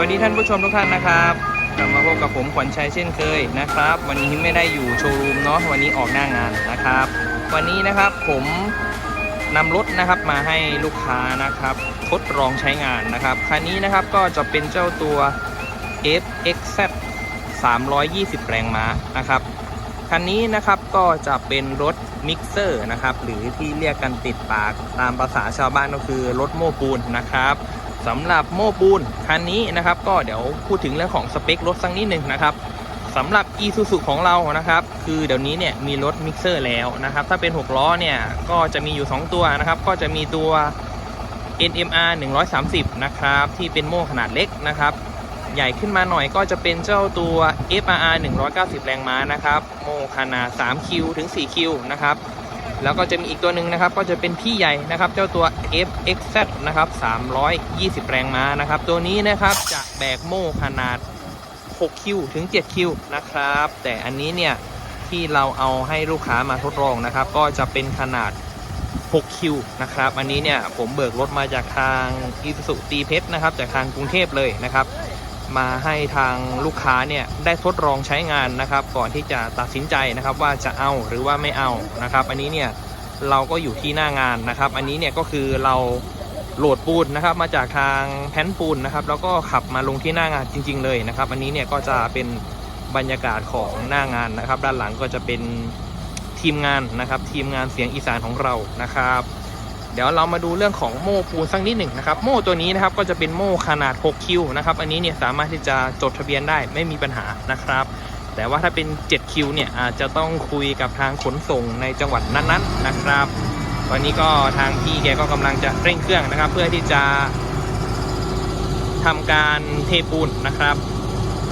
วัสดีท่านผู้ชมทุกท่านนะครับกลับมาพบกับผมขวัญชัยเช่นเคยนะครับ วันนี้ไม่ได้อยู่โชว์รูมเนาะวันนี้ออกหน้างานนะครับ วันนี้นะครับผมนำรถนะครับมาให้ลูกค้านะครับทดลองใช้งานนะครับคันนี้นะครับก็จะเป็นเจ้าตัว FXZ 320 แรงม้านะครับคันนี้นะครับก็จะเป็นรถมิกเซอร์นะครับหรือที่เรียกกันติดปากตามภาษาชาวบ้านก็คือรถโม้ปูนนะครับ สำหรับโม้ปูนคันนี้นะครับ ก็เดี๋ยวพูดถึงเรื่องของสเปครถสักนิดหนึ่งนะครับสำหรับ e s u s u ของเรานะครับ คือเดี๋ยวนี้เนี่ยมีรถมิกเซอร์แล้วนะครับ ถ้าเป็น 6 ล้อเนี่ยก็จะมีอยู่ 2 ตัวนะครับ ก็จะมีตัว NMR 130 นะครับ ที่เป็นโม่ขนาดเล็กนะครับ ใหญ่ขึ้นมาหน่อยก็จะเป็นเจ้าตัว FRR 190 แรงม้านะครับ โม่ขนาด 3 คิวถึง 4 คิวนะครับ แล้วก็จะมีอีกตัวหนึ่งนะครับ ก็จะเป็นพี่ใหญ่นะครับ เจ้าตัว FXZ นะครับ 320 แรงม้านะครับ ตัวนี้นะครับจะแบกโม่ขนาด 6 คิวถึง 7 คิวนะครับ แต่อันนี้เนี่ยที่เราเอาให้ลูกค้ามาทดลองนะครับ ก็จะเป็นขนาด 6 คิวนะครับ อันนี้เนี่ยผมเบิกรถมาจากทางอีสุตีเพชรนะครับ จากทางกรุงเทพเลยนะครับ มาให้ทางลูกค้าเนี่ยได้ทดลองใช้งานนะครับ ก่อนที่จะตัดสินใจนะครับว่าจะเอาหรือว่าไม่เอานะครับ อันนี้เนี่ยเราก็อยู่ที่หน้างานนะครับ อันนี้เนี่ยก็คือเราโหลดปูนนะครับ มาจากทางแผ่นปูนนะครับ แล้วก็ขับมาลงที่หน้างานจริง ๆ เลยนะครับ อันนี้เนี่ยก็จะเป็นบรรยากาศของหน้างานนะครับ ด้านหลังก็จะเป็นทีมงานนะครับ ทีมงานเสียงอีสานของเรานะครับ เดี๋ยวเรามาดูเรื่องของโม่ปูนสักนิดหนึ่งนะครับโม่ตัวนี้นะครับก็จะเป็นโม่ขนาด 6 คิวนะครับอันนี้เนี่ยสามารถที่จะจดทะเบียนได้ไม่มีปัญหานะครับ แต่ว่าถ้าเป็น 7 คิวเนี่ยอาจจะต้องคุยกับทางขนส่งในจังหวัดนั้นๆนะครับ ตอนนี้ก็ทางพี่แกก็กำลังจะเร่งเครื่องนะครับ เพื่อที่จะทำการเทปูนนะครับ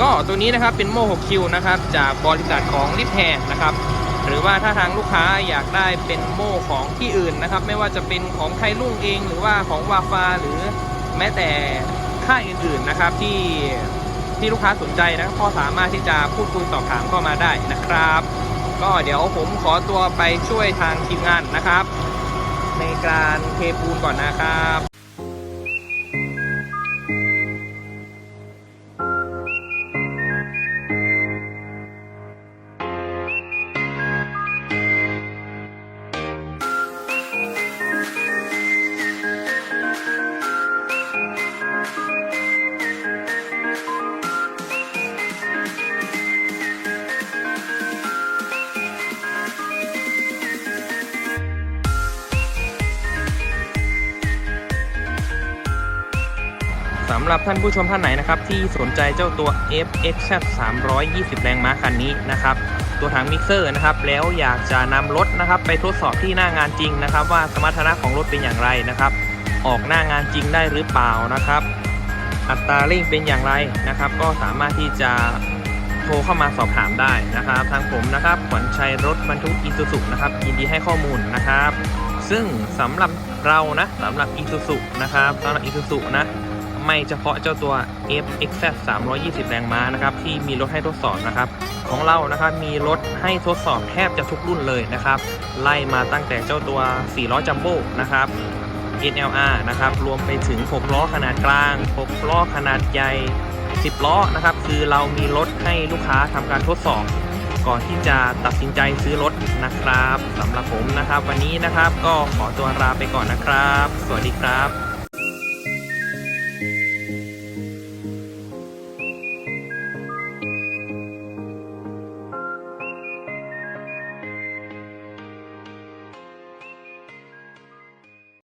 ก็ตัวนี้นะครับเป็นโม่ 6 คิวนะครับจากบริษัทของลิฟแฮนะครับ หรือว่าถ้าทางลูกค้าอยากได้เป็นโม่ของที่อื่นนะครับ ไม่ว่าจะเป็นของไทยรุ่งเอง หรือว่าของวาฟาหรือแม้แต่ค่ายอื่นๆนะครับที่ที่ลูกค้าสนใจนะก็สามารถที่จะพูดคุยสอบถามเข้ามาได้นะครับ ก็เดี๋ยวผมขอตัวไปช่วยทางทีมงานนะครับ ในการเทปูนก่อนนะครับ สำหรับท่านผู้ชมท่านไหนนะครับ ที่สนใจเจ้าตัว FX 320 แรงม้าคันนี้นะครับ ตัวถังมิกเซอร์นะครับ แล้วอยากจะนำรถนะครับ ไปทดสอบที่หน้างานจริงนะครับ ว่าสมรรถนะของรถเป็นอย่างไรนะครับ ออกหน้างานจริงได้หรือเปล่านะครับ อัตราเร่งเป็นอย่างไรนะครับ ก็สามารถที่จะโทรเข้ามาสอบถามได้นะครับ ทางผมนะครับขวัญชัยรถบรรทุกอีซูซุนะครับยินดีให้ข้อมูลนะครับ ซึ่งสำหรับเรานะสำหรับอีซูซุนะครับสำหรับอีซูซุนะ ไม่เฉพาะเจ้าตัว FXZ 320 แรงม้านะครับที่มีรถให้ทดสอบนะครับ ของเรานะครับมีรถให้ทดสอบแทบจะทุกรุ่นเลยนะครับ ไล่มาตั้งแต่เจ้าตัว4ล้อจัมโบ้นะครับ NLR นะครับรวมไปถึง 6 ล้อขนาดกลาง 6 ล้อขนาดใหญ่ 10 ล้อนะครับ คือเรามีรถให้ลูกค้าทำการทดสอบ ก่อนที่จะตัดสินใจซื้อรถนะครับสำหรับผมนะครับ วันนี้นะครับก็ขอตัวลาไปก่อนนะครับ สวัสดีครับ